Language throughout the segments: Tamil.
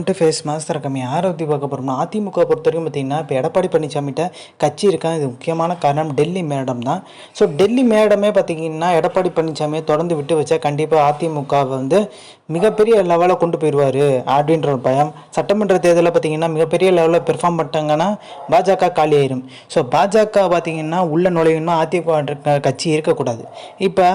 வந்துட்டு ஃபேஸ் மாஸ்டர் கம்மி ஆரோக்கிய பார்க்க போகிறோம்னா அதிமுக பொறுத்த வரைக்கும் பார்த்தீங்கன்னா இப்போ எடப்பாடி பழனிசாமிகிட்ட கட்சி இருக்கான். இது முக்கியமான காரணம் டெல்லி மேடம் தான். ஸோ டெல்லி மேடமே பார்த்தீங்கன்னா எடப்பாடி பழனிசாமியை தொடர்ந்து விட்டு வச்சா கண்டிப்பாக அதிமுக வந்து மிகப்பெரிய லெவலில் கொண்டு போயிடுவார் அப்படின்ற ஒரு பயம். சட்டமன்ற தேர்தலில் பார்த்தீங்கன்னா மிகப்பெரிய லெவலில் பெர்ஃபார்ம் பண்ணிட்டாங்கன்னா பாஜக காலியாயிரும் ஸோ பாஜக பார்த்தீங்கன்னா உள்ள நுழையணும்னா அதிமுக கட்சி இருக்கக்கூடாது. இப்போ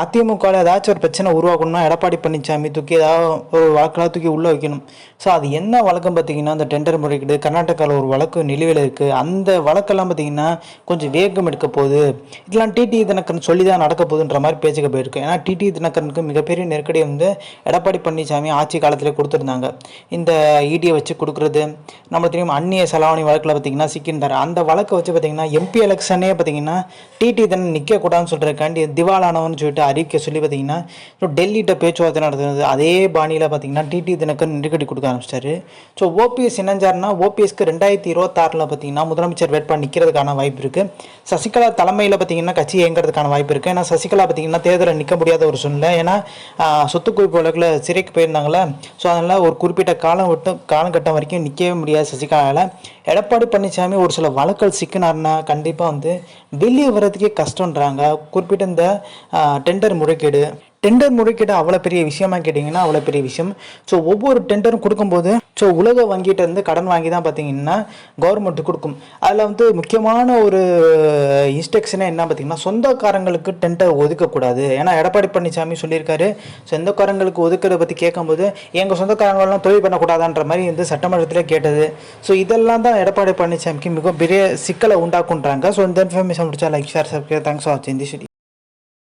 அதிமுகவில் ஏதாச்சும் ஒரு பிரச்சனை உருவாக்கணும்னா எடப்பாடி பழனிசாமி தூக்கி ஏதாவது ஒரு வழக்கெல்லாம் தூக்கி உள்ளே வைக்கணும். ஸோ அது என்ன வழக்கம் பார்த்தீங்கன்னா அந்த டெண்டர் முறைக்கிட்டு கர்நாடகாவில் ஒரு வழக்கு நிலுவையில் இருக்குது அந்த வழக்கெல்லாம் பார்த்தீங்கன்னா கொஞ்சம் வேகம் எடுக்க போகுது. இதெல்லாம் டிடி தினகரன் சொல்லி தான் நடக்க போகுதுன்ற மாதிரி பேச்சுக்க போயிருக்கு. ஏன்னா டிடி தினகரனுக்கு மிகப்பெரிய நெருக்கடி வந்து எடப்பாடி பழனிசாமி ஆட்சி காலத்தில் கொடுத்துருந்தாங்க. இந்த இடியை வச்சு கொடுக்குறது நம்ம தெரியும் அந்நிய செலாவணி வழக்கில் பார்த்தீங்கன்னா சிக்கின்றார் அந்த வழக்கை வச்சு பார்த்தீங்கன்னா எம்பி எலெக்ஷனே பார்த்தீங்கன்னா டிடி தினம் நிற்கக்கூடாதுன்னு சொல்கிறக்காண்டி திவாலானவன் சொல்லிட்டு அறிக்கை சொல்லி பார்த்தீங்கன்னா டெல்லிகிட்ட பேச்சுவார்த்தை நடத்துனது அதே பாணியில் பார்த்தீங்கன்னா டிடி தினக்கு நெருக்கடி கொடுக்க ஆரம்பிச்சிட்டாரு. ஸோ ஓபிஎஸ் இணைஞ்சார்னா ஓபிஎஸ்க்கு ரெண்டாயிரத்தி இருபத்தாறில் பார்த்தீங்கன்னா முதலமைச்சர் வேட்பாளர் நிற்கிறதுக்கான வாய்ப்பு இருக்குது சசிகலா தலைமையில் பார்த்தீங்கன்னா கட்சி இயங்குறதுக்கான வாய்ப்பு இருக்குது ஏன்னா சசிகலா பார்த்தீங்கன்னா தேர்தலில் நிற்க முடியாத ஒரு சூழ்நிலை. ஏன்னா சொத்து குவிப்பு வழக்கில் சிறைக்கு போயிருந்தாங்களே ஸோ அதனால் ஒரு குறிப்பிட்ட காலம் விட்டு காலகட்டம் வரைக்கும் நிற்கவே முடியாது சசிகலாவில் எடப்பாடி பழனிசாமி ஒரு சில வழக்கல் சிக்கினார்னா கண்டிப்பாக வந்து வெளியே வர்றதுக்கே கஷ்டன்றாங்க குறிப்பிட்ட இந்த டெண்டர் முறைகேடு. டெண்டர் முறைகேடு அவ்வளோ பெரிய விஷயமா கேட்டிங்கன்னா அவ்வளோ பெரிய விஷயம். ஸோ ஒவ்வொரு டெண்டரும் கொடுக்கும்போது ஸோ உலக வங்கிகிட்டேருந்து கடன் வாங்கி தான் பார்த்தீங்கன்னா கவர்மெண்ட் கொடுக்கும். அதில் வந்து முக்கியமான ஒரு இன்ஸ்ட்ரக்ஷனே என்ன பார்த்தீங்கன்னா சொந்தக்காரங்களுக்கு டெண்டர் ஒதுக்கக்கூடாது. ஏன்னா எடப்பாடி பழனிசாமி சொல்லியிருக்காரு சொந்தக்காரங்களுக்கு ஒதுக்கிறத பற்றி கேட்கும்போது எங்கள் சொந்தக்காரங்களெல்லாம் தொழில் பண்ணக்கூடாதான்ற மாதிரி வந்து சட்டமன்றத்தில் கேட்டது. ஸோ இதெல்லாம் தான் எடப்பாடி பழனிசாமிக்கு மிகப்பெரிய சிக்கலை உண்டாக்குன்றாங்க. ஸோ இந்த இன்ஃபர்மேஷன் முடிச்சா like share subscribe thanks for வாட்சிங் தி